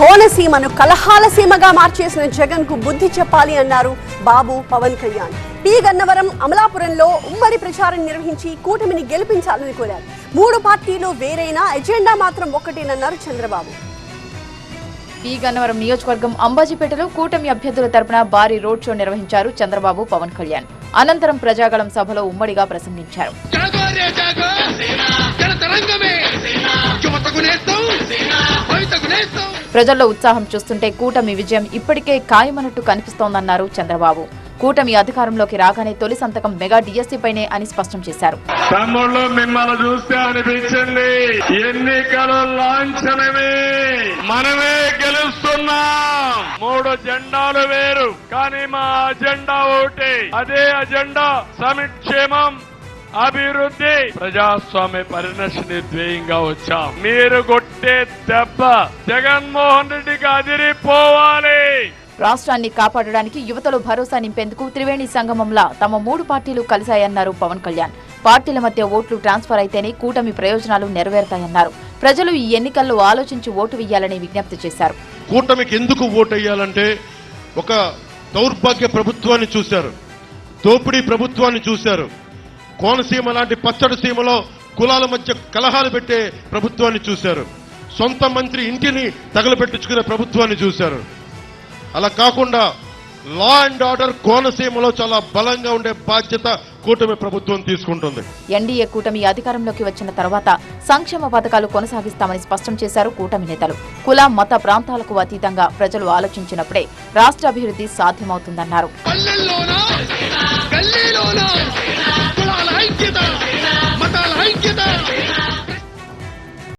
కోనసీమను కలహాల సీమగా మార్చేసిన జగన్కు బుద్ధి చెప్పాలి అన్నారు బాబు పవన్ కళ్యాణ్. పి గన్నవరం అమలాపురంలో ఉమ్మడి ప్రచారం నిర్వహించి కూటమిని గెలిపించాలని కోరారు. మూడు పార్టీలు వేరైనా ఎజెండా మాత్రం ఒక్కటేనన్నారు చంద్రబాబు. పి గన్నవరం నియోజకవర్గం అంబాజీపేటలో కూటమి అభ్యర్థుల తరపున భారీ రోడ్ షో నిర్వహించారు చంద్రబాబు పవన్ కళ్యాణ్. అనంతరం ప్రజాగళం సభలో ఉమ్మడిగా ప్రసంగించారు. ప్రజల్లో ఉత్సాహం చూస్తుంటే కూటమి విజయం ఇప్పటికే ఖాయమన్నట్టు కనిపిస్తోందన్నారు చంద్రబాబు. కూటమి అధికారంలోకి రాగానే తొలి సంతకం మెగా డిఎస్సీపైనే అని స్పష్టం చేశారు. తమ్ముళ్ళు మిమ్మల్ని చూస్తే అనిపించింది. లాంఛనమే. మనమే గెలుస్తున్నాం. మూడు జెండాలు వేరు కానీ మా అజెండా ఒకటి. అదే అజెండా సమిక్షేమం. అభివృద్ధి. ప్రజాస్వామ్య పరిరక్షణ ధ్యేయంగా వచ్చాం. మీరు కొట్టే దెబ్బ జగన్మోహన్ రెడ్డికి అదిరిపోవాలి. రాష్ట్రాన్ని కాపాడడానికి యువతలో భరోసా నింపేందుకు త్రివేణి సంగమంలా తమ మూడు పార్టీలు కలిశాయన్నారు పవన్ కళ్యాణ్. పార్టీల మధ్య ఓట్లు ట్రాన్స్ఫర్ అయితేనే కూటమి ప్రయోజనాలు నెరవేరుతాయన్నారు. ప్రజలు ఈ ఎన్నికల్లో ఆలోచించి ఓటు వేయాలని విజ్ఞప్తి చేశారు. కూటమికి ఎందుకు ఓటేయాలంటే ఒక దౌర్భాగ్య ప్రభుత్వాన్ని చూశారు. దోపిడీ ప్రభుత్వాన్ని చూశారు. కోనసీమ లాంటి పచ్చడి సీమలో కులాల మధ్య కలహాలు పెట్టే ప్రభుత్వాన్ని చూశారు. సొంత మంత్రి ఇంటిని తగలబెట్టించుకునే ప్రభుత్వాన్ని చూశారు. అలా కాకుండా లా అండ్ ఆర్డర్ కోనసీమలో చాలా బలంగా ఉండే బాధ్యత కూటమి ప్రభుత్వం తీసుకుంటుంది. ఎన్డీఏ కూటమి అధికారంలోకి వచ్చిన తర్వాత సంక్షేమ పథకాలు కొనసాగిస్తామని స్పష్టం చేశారు కూటమి నేతలు. కుల మత ప్రాంతాలకు అతీతంగా ప్రజలు ఆలోచించినప్పుడే రాష్ట్ర అభివృద్ధి సాధ్యమవుతుందన్నారు. పల్లెల్లోనా? గల్లీలోనా?